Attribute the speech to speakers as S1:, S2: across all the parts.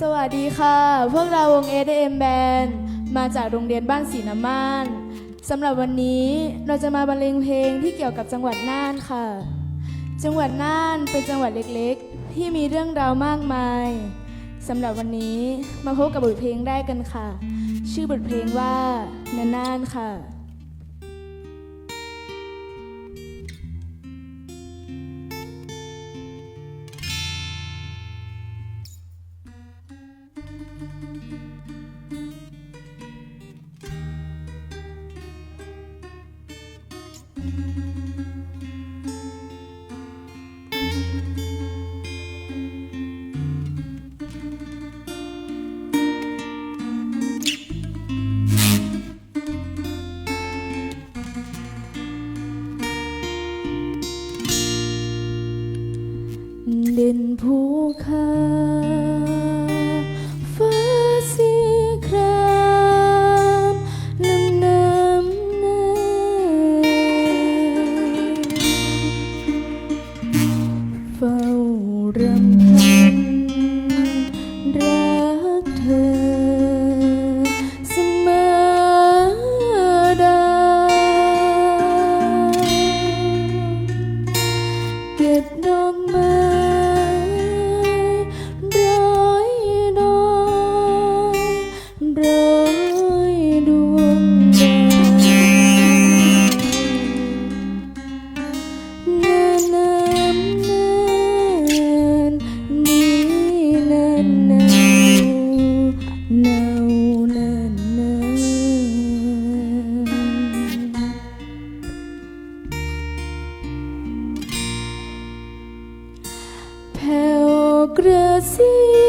S1: สวัสดีค่ะ พวกเราวง ADM Band มาจากโรงเรียนบ้านศรีน้ำม่านสำหรับวันนี้เราจะมาบรรเลงเพลงที่เกี่ยวกับจังหวัดน่านค่ะ จังหวัดน่านเป็นจังหวัดเล็กๆ ที่มีเรื่องราวมากมายสำหรับวันนี้มาพบกับบทเพลงได้กันค่ะ ชื่อบทเพลงว่านาน่านค่ะ ดินภูเขาฟ้าสีครามลำน้ำนายเฝ้ารำพัน กระซิบ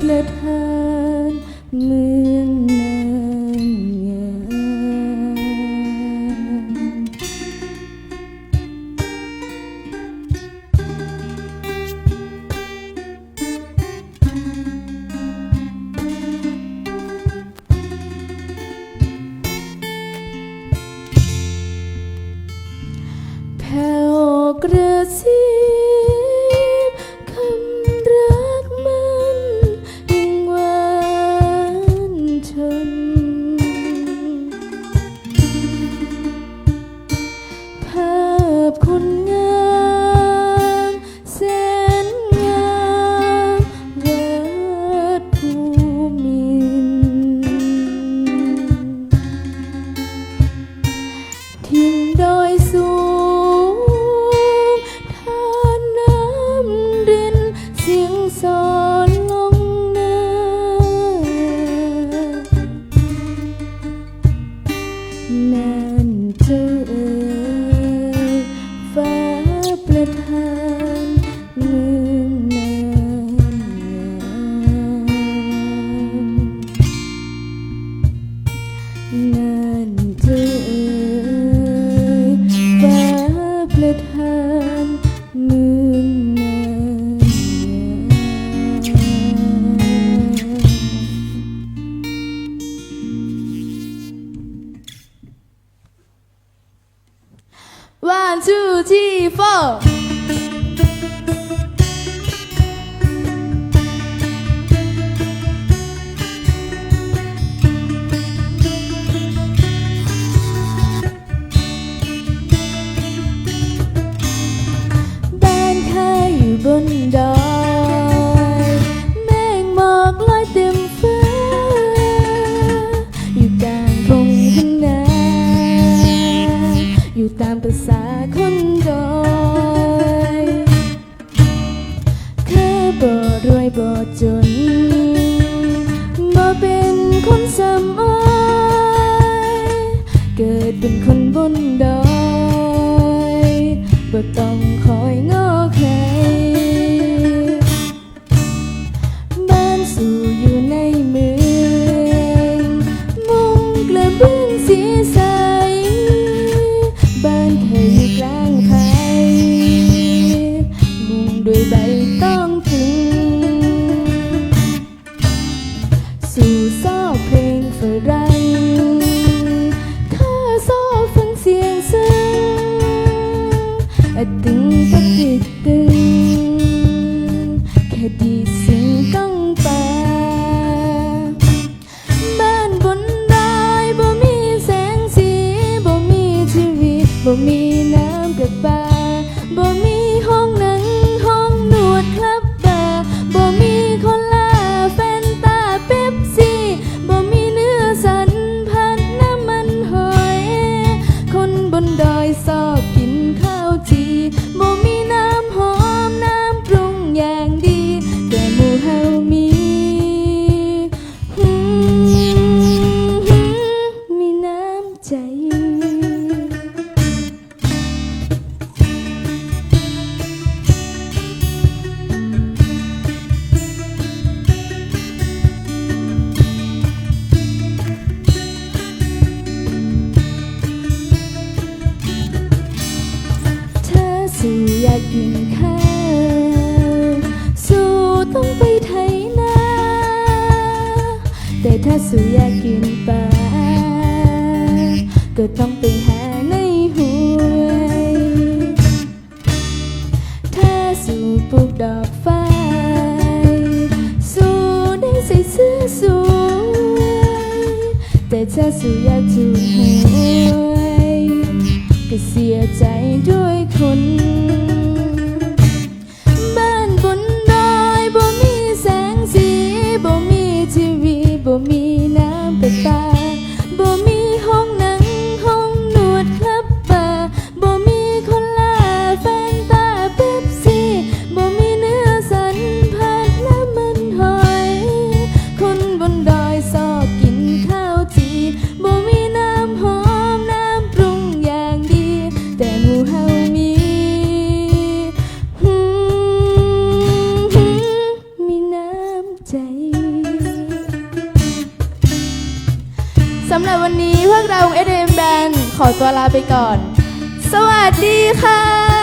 S1: ประทานเมือน ที่โฟบนดอยแมงหมอกลอยเต็มฟ้า อยู่กลางพงนาอยู่ตามประา ไหม เกิดเป็นคนบนดอยบ่ต้องขอ I think กินข้าวสู่ต้องไปไถนาแต่ถ้าสู่อยากกินปลาก็ต้องไปหาในห้วยถ้าสู่ปลูกดอกฟ้าสู่ได้ใส่เสื้อสวยแต่ถ้าสู่อยากถูกหวยก็เสียใจด้วยคน ไปก่อน สวัสดีค่ะ